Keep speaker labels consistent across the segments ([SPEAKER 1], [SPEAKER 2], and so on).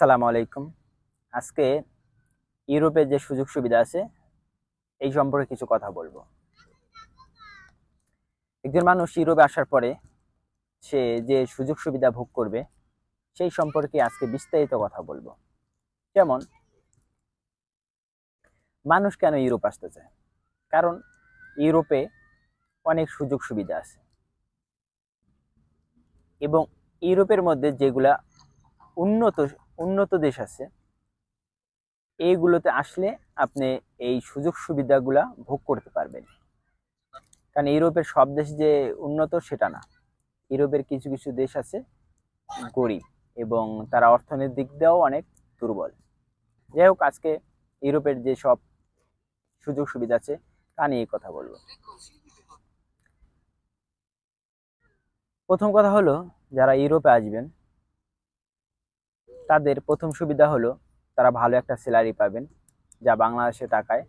[SPEAKER 1] আসসালামু আলাইকুম। আজকে ইউরোপের যে সুযোগ সুবিধা আছে, এই সম্পর্কে কিছু কথা বলব। একজন মানুষ ইউরোপে আসার পরে সে যে সুযোগ সুবিধা ভোগ করবে, সেই সম্পর্কে আজকে বিস্তারিত কথা বলব। যেমন, মানুষ কেন ইউরোপ আসতে চায়? কারণ ইউরোপে অনেক সুযোগ সুবিধা আছে। এবং ইউরোপের মধ্যে যেগুলা উন্নত উন্নত দেশ আছে এইগুলোতে আসলে আপনি এই সুযোগ সুবিধাগুলা ভোগ করতে পারবেন। কারণ ইউরোপের সব দেশ যে উন্নত, সেটা না। ইউরোপের কিছু কিছু দেশ আছে গরিব এবং তারা অর্থনৈতিক দিক দিয়েও অনেক দুর্বল। যাই হোক, আজকে ইউরোপের যে সব সুযোগ সুবিধা আছে, তা নিয়ে কথা বলব। প্রথম কথা হলো, যারা ইউরোপে আসবেন তাদের প্রথম সুবিধা হলো তারা ভালো একটা স্যালারি পাবেন, যা বাংলাদেশে টাকায়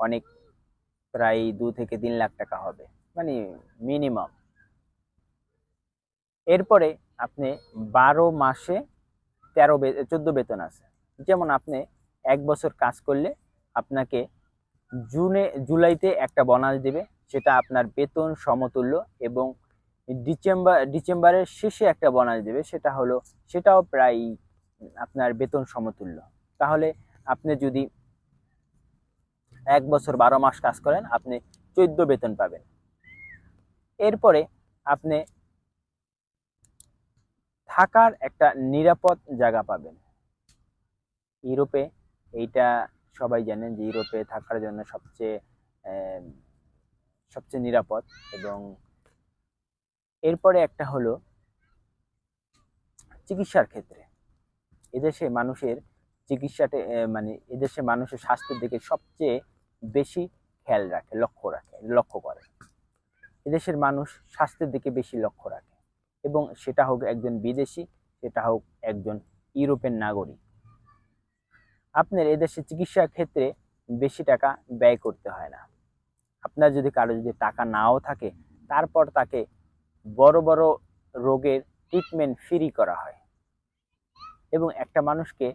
[SPEAKER 1] অনেক প্রায় দু থেকে তিন লাখ টাকা হবে মানে মিনিমাম এরপরে আপনি বারো মাসে তেরো চোদ্দ বেতন আছে। যেমন আপনি এক বছর কাজ করলে আপনাকে জুনে, জুলাইতে একটা বোনাস দেবে, সেটা আপনার বেতন সমতুল্য এবং ডিসেম্বর ডিসেম্বরের শেষে একটা বোনাস দেবে, সেটা হলো, সেটাও প্রায় আপনার বেতন সমতুল্য। তাহলে আপনি যদি এক বছর বারো মাস কাজ করেন, আপনি চোদ্দ বেতন পাবেন। এরপরে আপনি থাকার একটা নিরাপদ জায়গা পাবেন। ইউরোপে এইটা সবাই জানেন যে ইউরোপে থাকার জন্য সবচেয়ে সবচেয়ে নিরাপদ এবং এরপরে একটা হলো চিকিৎসার ক্ষেত্রে। এদেশে মানুষের চিকিৎসাতে মানে এদেশে মানুষের স্বাস্থ্যের দিকে সবচেয়ে বেশি খেয়াল রাখে, লক্ষ্য রাখে, লক্ষ্য করে। এদেশের মানুষ স্বাস্থ্যের দিকে বেশি লক্ষ্য রাখে এবং সেটা হোক একজন বিদেশি, সেটা হোক একজন ইউরোপের নাগরিক। আপনার এদেশে চিকিৎসার ক্ষেত্রে বেশি টাকা ব্যয় করতে হয় না। আপনার যদি কারও যদি টাকা নাও থাকে, তারপর তাকে বড় বড় রোগের ট্রিটমেন্ট ফ্রি করা হয়। এবং একটা মানুষকে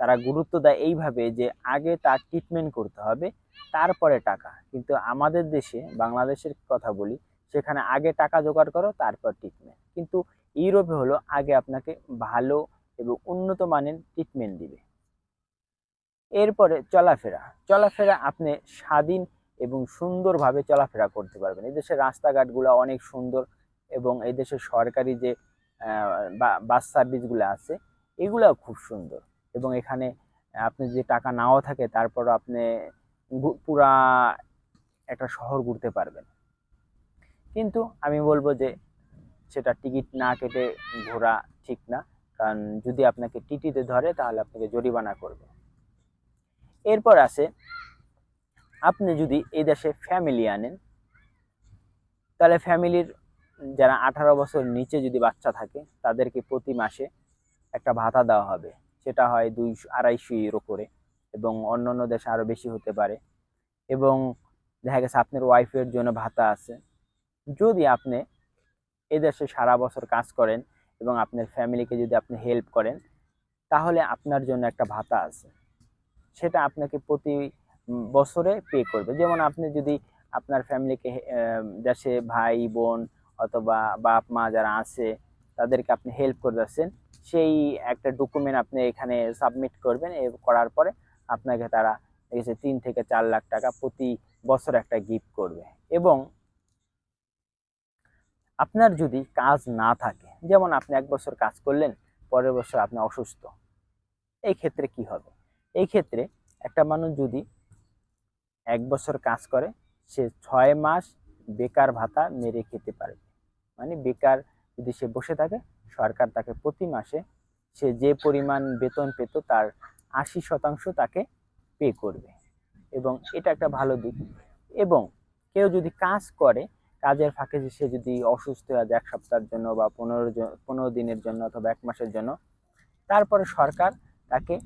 [SPEAKER 1] তারা গুরুত্ব দেয় এইভাবে যে আগে তার ট্রিটমেন্ট করতে হবে, তারপরে টাকা। কিন্তু আমাদের দেশে, বাংলাদেশের কথা বলি, সেখানে আগে টাকা জোগাড় করো, তারপর ট্রিটমেন্ট কিন্তু ইউরোপে হলো আগে আপনাকে ভালো এবং উন্নত মানের ট্রিটমেন্ট দিবে। এরপরে চলাফেরা। চলাফেরা আপনি স্বাধীন এবং সুন্দরভাবে চলাফেরা করতে পারবেন। এদেশের রাস্তাঘাটগুলো অনেক সুন্দর এবং এদেশের সরকারি যে বাস সার্ভিসগুলো আছে এগুলাও খুব সুন্দর। এবং এখানে আপনি যে টাকা নাও থাকে, তারপর আপনি পুরা একটা শহর ঘুরতে পারবেন। কিন্তু আমি বলব যে, সেটা টিকিট না কেটে ঘোরা ঠিক না। কারণ যদি আপনাকে টিটিতে ধরে, তাহলে আপনাকে জরিমানা করবে। এরপর আছে, আপনি যদি এই দেশে ফ্যামিলি আনেন, তাহলে ফ্যামিলির যারা আঠারো বছর নিচে যদি বাচ্চা থাকে, তাদেরকে প্রতি মাসে একটা ভাতা দেওয়া হবে। সেটা হয় দুইশো আড়াইশো ইউরো করে এবং অন্য অন্য দেশে আরও বেশি হতে পারে। এবং দেখা গেছে আপনার ওয়াইফের জন্য ভাতা আছে। যদি আপনি এদেশে সারা বছর কাজ করেন এবং আপনার ফ্যামিলিকে যদি আপনি হেল্প করেন, তাহলে আপনার জন্য একটা ভাতা আছে। সেটা আপনাকে প্রতি বছরে পে করবে। যেমন আপনি যদি আপনার ফ্যামিলিকে দেশে ভাই, বোন অথবা বাপ মা যারা আছে, তাদেরকে আপনি হেল্প করে যাচ্ছেন সেই একটা ডকুমেন্ট আপনি এখানে সাবমিট করবেন। এ করার পরে আপনাকে তারা দেখেছে তিন থেকে চার লাখ টাকা প্রতি বছর একটা গিফট করবে। এবং আপনার যদি কাজ না থাকে, যেমন আপনি এক বছর কাজ করলেন, পরের বছর আপনি অসুস্থ, এই ক্ষেত্রে কি হবে? এই ক্ষেত্রে একটা মানুষ যদি এক বছর কাজ করে, সে ছয় মাস বেকার ভাতা মেরে খেতে পারবে মানে বেকার যদি সে বসে থাকে সরকার তাকে প্রতি মাসে সে যে পরিমাণ বেতন পেত তার আশি শতাংশ তাকে পে করবে। এবং এটা একটা ভালো দিক। এবং কেউ যদি কাজ করে, কাজের ফাঁকে সে যদি অসুস্থ হয়ে যায় এক সপ্তাহের জন্য বা পনেরো পনেরো দিনের জন্য অথবা এক মাসের জন্য, তারপরে সরকার তাকে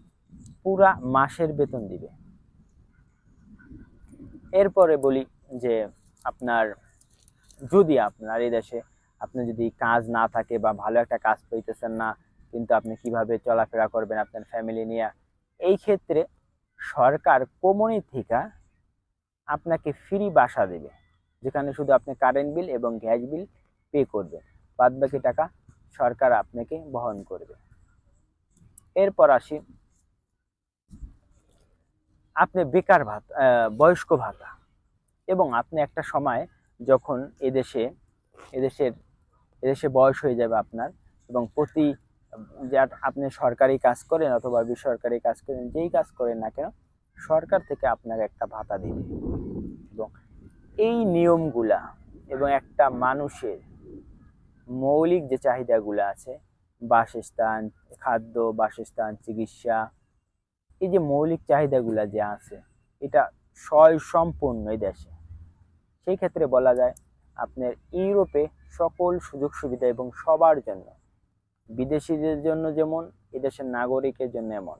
[SPEAKER 1] পুরা মাসের বেতন দিবে। এরপরে বলি যে, আপনার, যদি আপনার এই দেশে আপনি যদি কাজ না থাকে বা ভালো একটা কাজ পাইতেছেন না, কিন্তু আপনি কীভাবে চলাফেরা করবেন আপনার ফ্যামিলি নিয়ে, এই ক্ষেত্রে সরকার কোমনি থেকে আপনাকে ফ্রি বাসা দেবে, যেখানে শুধু আপনি কারেন্ট বিল এবং গ্যাস বিল পে করবেন বাদ বাকি টাকা সরকার আপনাকে বহন করবে। এরপর আসি, আপনি বেকার ভাতা বয়স্ক ভাতা, এবং আপনি একটা সময় যখন এদেশে, এদেশের এদেশে বয়স হয়ে যাবে আপনার এবং প্রতি, যা আপনি সরকারি কাজ করেন অথবা বেসরকারি কাজ করেন, যেই কাজ করেন না কেন, সরকার থেকে আপনাকে একটা ভাতা দিবে। এবং এই নিয়মগুলা এবং একটা মানুষের মৌলিক যে চাহিদাগুলো আছে, বাসস্থান, খাদ্য, বাসস্থান, চিকিৎসা, এই যে মৌলিক চাহিদাগুলো যে আছে, এটা স্বয় সম্পূর্ণ এই দেশে। সেই ক্ষেত্রে বলা যায় আপনার ইউরোপে সকল সুযোগ সুবিধা এবং সবার জন্য। বিদেশিদের জন্য যেমন, এদেশের নাগরিকের জন্য এমন।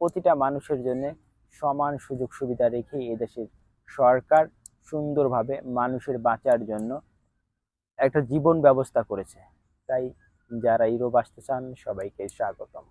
[SPEAKER 1] প্রতিটা মানুষের জন্য সমান সুযোগ সুবিধা রেখে এদেশের সরকার সুন্দরভাবে মানুষের বাঁচার জন্য একটা জীবন ব্যবস্থা করেছে। তাই যারা ইউরোপ আসতে চান, সবাইকে স্বাগতম।